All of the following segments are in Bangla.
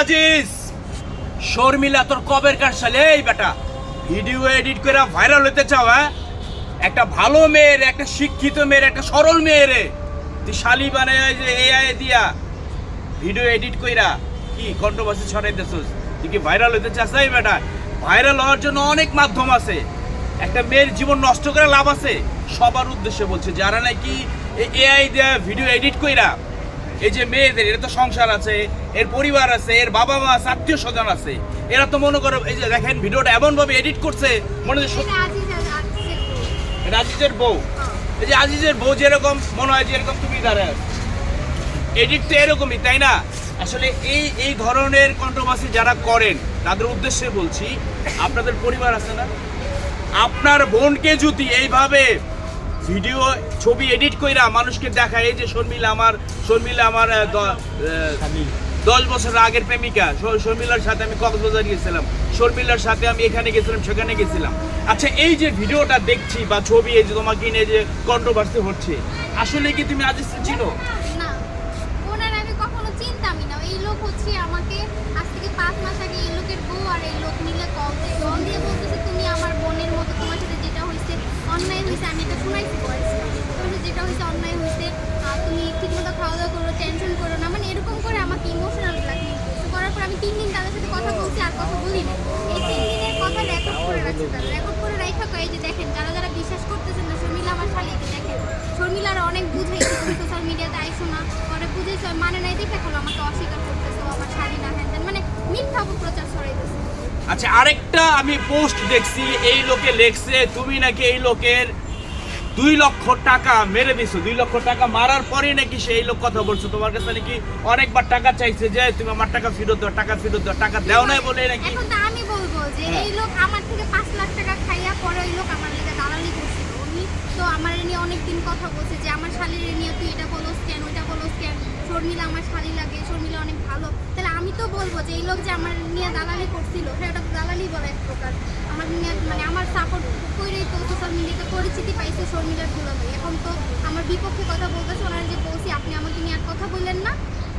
আজিজ। শর্মিলা, তোর কবের কার সালে এই বেটা ভিডিও এডিট করে ভাইরাল হতে চাও হ্যাঁ? একটা ভালো মেয়ের, একটা শিক্ষিত মেয়ের, একটা সরল মেয়ের তুই শালি বানায় যে এআই দিয়া ভিডিও এডিট কইরা কি কন্ট্রোভার্সি ছড়াইতেছিস? তুই কি ভাইরাল হতে চাস? এই বেটা ভাইরাল হওয়ার জন্য অনেক মাধ্যম আছে। একটা মেয়ের জীবন নষ্ট করে লাভ আছে। সবার উদ্দেশ্যে বলছে, যারা নাকি এআই দিয়ে ভিডিও এডিট কইরা এই যে মেয়েদের এর তো সংসার আছে এর পরিবার আছে এর বাবা মা আছে আত্মীয় স্বজন আছে। এরা তো মনে করো এই যে দেখেন ভিডিওটা এমন ভাবে এডিট করছে মনে হয় এটা আজিজের বউ। বউ। এই যে আজিজের বউ যেরকম মনে হয় যেরকম তুমি দাঁড়ায় এডিট তো এরকমই তাই না? আসলে এই এই ধরনের কন্ট্রোভার্সি যারা করেন তাদের উদ্দেশ্যে বলছি আপনাদের পরিবার আছে না? আপনার বোনকে যদি এইভাবে ভিডিও, ছবি এডিট কইরা মানুষকে দেখায়। এই যে শর্মিলা আমার শর্মিলা আমার দশ বছর আগের প্রেমিকা। শর্মিলার সাথে আমি কক্সবাজার গেছিলাম। শর্মিলার সাথে আমি এখানে গেছিলাম, সেখানে গেছিলাম। আচ্ছা এই যে ভিডিওটা দেখছি বা ছবি, এই যে তোমাকে নিয়ে যে কন্ট্রোভার্সি হচ্ছে, আসলে কি তুমি আজ চিনো না ওনার আমি কখনো চিনতামই না এই লোক হচ্ছে আমাকে আজ থেকে পাঁচ মাস আগে এই লোকের বউ আর এই লোক মিলে কল দিয়ে কল দিয়ে বলতেছে তুমি আমার বোনের মতো তোমার সাথে যেটা হয়েছে অন্যায় এটা শোনাইছি তোমার যেটা হয়েছে অন্যায় হয়েছে তুমি ঠিকমতো খাওয়া দাওয়া করো টেনশন করো না মানে এরকম করে আমাকে ইমোশনাল করছে করার পর আমি তিন দিন তাদের সাথে কথা বলছি, আর কথা বলি না এই তিন দিনের কথা রেকর্ড করে রাখছে তারা রেকর্ড করে রাখা এই যে দেখেন, যারা যারা বিশ্বাস করতেছেন না, শর্মিলা আমার শালিকে দেখেন। শর্মিলার অনেক বুঝাইছে তুমি সোশ্যাল মিডিয়াতে আইসো না, পরে বুঝেছ মানে নাই দেখে এখন আমাকে অস্বীকার করতেছো আমার শাড়ি না, হ্যান। মানে মিথ্যা অপপ্রচার ছড়াইতেছে। আচ্ছা আরেকটা আমি পোস্ট দেখছি, এই লোকে লেখছে, তুমি নাকি এই লোকের দুই লক্ষ টাকা মেরে দিছো। দুই লক্ষ টাকা মারার পরে নাকি সেই লোক কথা বলছো। তোমার কাছে নাকি অনেকবার টাকা চাইছে যে তুমি আমার টাকা ফেরত দাও টাকা ফেরত দাও টাকা দেও নাই বলে নাকি? এখন তো আমি বলব যে হ্যাঁ। এই লোক আমার থেকে পাঁচ লাখ টাকা খাইয়া পরে ওই লোক আমার লেগে দালালি করছিল। উনি তো আমার নিয়ে অনেক দিন কথা বলছে যে আমার শালীর নিয়ে তুই এটা বলছ কেন? ওইটা বলো কেন শর্মিলা আমার শালি লাগে, শর্মিলা অনেক ভালো। তাহলে আমি তো বলব যে এই লোক যে আমার নিয়ে দালালি করছিল সেটা ওটা দালালি বলে এক প্রকার। আমার নিয়ে মানে আমার সাপোর্ট করেই তো সোশ্যাল মিডিয়াতে পরিচিতি পাইছে শর্মিলার দুলাভাই। এখন তো আমার বিপক্ষে কথা বলতেছে, ওনারা যে বলছি, আপনি আমাকে নিয়ে আর কথা বললেন না।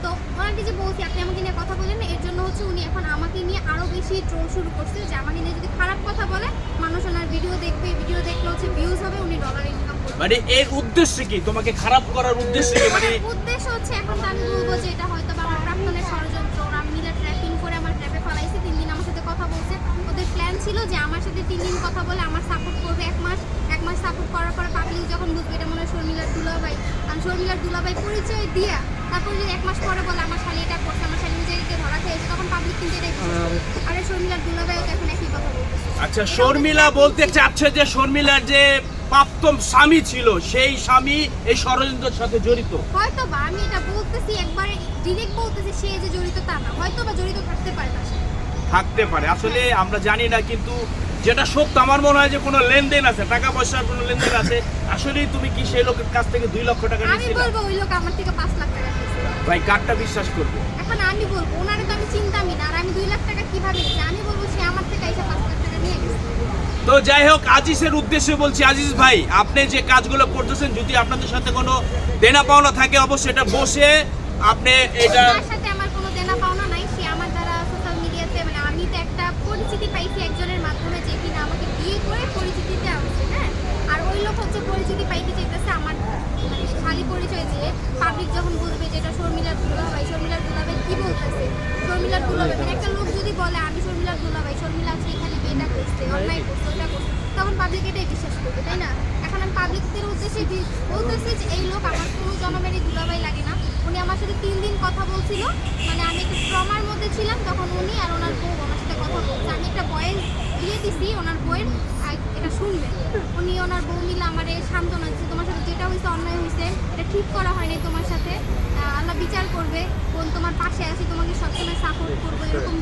তো ওনাকে যে বলছি আপনি আমাকে নিয়ে কথা বলেন না এর জন্য হচ্ছে উনি এখন আমাকে নিয়ে আরও বেশি ট্রোল শুরু করছে যে আমাকে নিয়ে যদি খারাপ কথা বলে মানুষ ওনার ভিডিও দেখবে ভিডিও দেখলে হচ্ছে ভিউজ হবে উনি ডলার ইনকাম করবে। মানে এর উদ্দেশ্য কি? তোমাকে খারাপ করার উদ্দেশ্য কি? মানে আমার উদ্দেশ্য হচ্ছে এখন তো আমি বলব যে এটা হয়তো বা আমার প্রাক্তনের ষড়যন্ত্র ওরা মিলে ট্র্যাপিং করে আমার ট্র্যাপে ফলাইছে তিন দিন আমার সাথে কথা বলছে। ওদের প্ল্যান ছিল যে আমার সাথে তিন দিন কথা বলে আমার সাপোর্ট করবে এক মাস। এক মাস সাপোর্ট করার পরে পাবলিক যখন বুঝবে এটা মনে হয় শর্মিলার দুলাভাই আমি শর্মিলার দুলাভাই পরিচয় দিয়া তারপর যদি এক মাস পরে বলে আমার শালি এটা করছে আমার শালি নিজেকে ধরা খেয়েছে তখন পাবলিক কিন্তু এটাই বিশ্বাস করবে। আরে শর্মিলার দুলাভাইও তো এখন একই কথা বলতেছে। আচ্ছা শর্মিলা বলতে চাচ্ছে যে শর্মিলার যে প্রাপ্তম স্বামী ছিল সেই স্বামী এই ষড়যন্ত্রের সাথে জড়িত। হয়তো বা আমি এটা বলতেছি একবারে ডিরেক্ট বলতেছি সে যে জড়িত তা না। হয়তো বা জড়িত থাকতে পারে না থাকতে পারে। আসলে আমরা জানি না কিন্তু যেটা সত্য আমার মনে হয় যে কোনো লেনদেন আছে টাকা পয়সার কোনো লেনদেন আছে আসলেই তুমি কি সেই লোকের কাছ থেকে দুই লক্ষ টাকা আমি নিয়েছিলে? বলব ওই লোক আমার থেকে পাঁচ লাখ টাকা খেয়েছে ভাই কারটা বিশ্বাস করবে? এখন আমি বলব ওনারে তো আমি চিন্তামই না আর আমি দুই লাখ টাকা কীভাবে নিয়েছি? আমি বলব সে আমার থেকে এসে পাঁচ লাখ টাকা নিয়ে গেছে। তো যাই হোক আজিজের উদ্দেশ্যে বলছি আজিজ ভাই আপনি যে কাজগুলো করতেছেন যদি আপনাদের সাথে কোনো দেনা পাওনা থাকে অবশ্যই এটা বসে আপনি এটা তার সাথে আমার কোনো দেনা পাওনা নাই সে আমার দ্বারা সোশ্যাল মিডিয়াতে মানে আমি তো একটা পরিচিতি পাইছি একজনের মাধ্যমে যে কিনা আমাকে বিয়ে করে পরিচিতিতে আনছে হ্যাঁ আর ওই লোক হচ্ছে পরিচিতি পাইতে চাইতেছে আমার মানে খালি পরিচয় দিয়ে পাবলিক যখন বলবে যে এটা শর্মিলার দুলাভাই শর্মিলার দুলাভাই কি বলতেছে? শর্মিলার দুলাভাই মানে একটা লোক যদি বলে আমি শর্মিলার দুলাভাই শর্মিলা আছে এখানে বিয়েটা করছে অন্যায় করছে ওটা করছে তখন পাবলিক এটাই বিশ্বাস করবে তাই না? এখন আমি পাবলিকদের উদ্দেশ্যে বলতেছি যে এই লোক আমার কোনো জনমেরই দুলাভাই লাগে না। উনি আমার সাথে তিন দিন কথা বলছিল মানে আমি একটু ট্রমার মধ্যে ছিলাম তখন উনি আর ওনার বউ আমার সাথে কথা বলছে। আমি একটা বয়েস দিয়ে দিছি ওনার বইয়ের এটা শুনবেন উনি ওনার বউ মিলে আমার সান্ত্বনা দিচ্ছে তোমার সাথে যেটা হয়েছে অন্যায় হয়েছে এটা ঠিক করা হয়নি তোমার সাথে আল্লাহ বিচার করবে কোন তোমার পাশে আছি, তোমাকে সবসময় সাপোর্ট করব, এরকম।